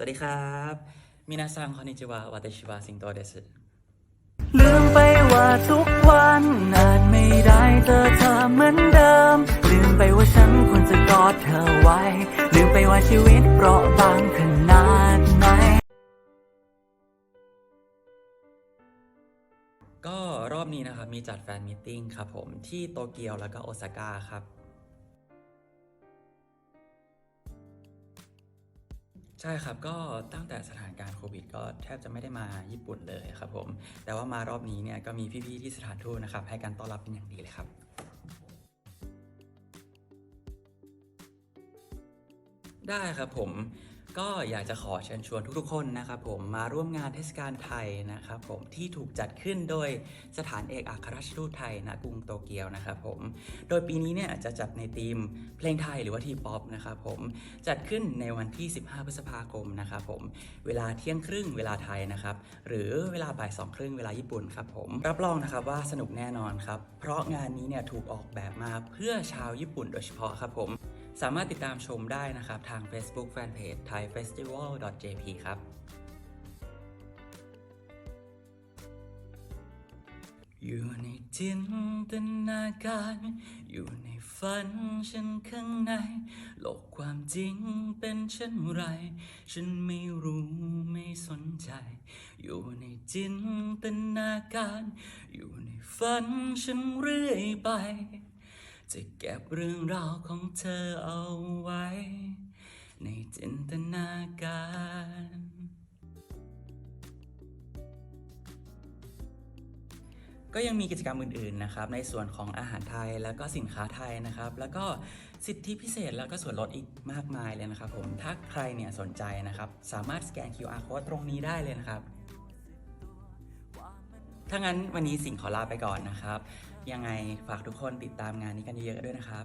วัสดีครับมินาซังคอนิจิวะวาเตชิวะสิงโตเดสลืมไปว่าทุกวันนานไม่ได้เจอเธอเหมือนเดิม ลืมไปว่าฉันควรจะกอดเธอไว้ ลืมไปว่าชีวิตเปราะบางขนาดไหน ก็รอบนี้นะครับมีจัดแฟนมิทติ้งครับผมที่โตเกียวแล้วก็โอซาก้าครับ ใช่ครับก็ตั้งแต่สถานการณ์โควิด ก็แทบจะไม่ได้มาญี่ปุ่นเลยครับผมแต่ว่ามารอบนี้เนี่ยก็มีพี่ๆที่สถานทูตนะครับให้การต้อนรับเป็นอย่างดีเลยครับ ได้ครับผม ก็อยากจะขอเชิญชวนทุกๆคนนะครับผมมาร่วมงานเทศกาลไทยนะครับผมที่ถูกจัดขึ้นโดยสถานเอกอัครราชทูตไทยณกรุงโตเกียวนะครับผมโดยปีนี้เนี่ยจะจัดในธีมเพลงไทยหรือว่าทีป๊อปนะครับผมจัดขึ้นในวันที่ 15 พฤษภาคมนะครับผมเวลาเที่ยงครึ่งเวลาไทยนะครับหรือเวลาบ่ายสองครึ่งเวลาญี่ปุ่นครับผมรับรองนะครับว่าสนุกแน่นอนครับเพราะงานนี้เนี่ยถูกออกแบบมาเพื่อชาวญี่ปุ่นโดยเฉพาะครับผม สามารถติดตามชมได้นะครับทาง Facebook Fanpage Thai Festival JP ครับอยู่ในจินตนาการ อยู่ในฝันฉันข้างใน โลกความจริงเป็นเช่นไร ฉันไม่รู้ไม่สนใจ อยู่ในจินตนาการ อยู่ในฝันฉันเรื่อยไป จะเก็บเรื่องราวของเธอเอาไว้ ในจินตนาการก็ยังมีกิจกรรมอื่นๆนะครับในส่วนของอาหารไทยแล้วก็สินค้าไทยนะครับ แล้วก็สิทธิพิเศษแล้วก็ส่วนลดอีกมากมายเลยนะครับผมถ้าใครเนี่ยสนใจนะครับ สามารถสแกน QR code ตรงนี้ได้เลยนะครับ ถ้างั้นวันนี้สิงขอลาไปก่อนนะครับ ยังไงฝากทุกคนติดตามงานนี้กันเยอะๆด้วยนะครับ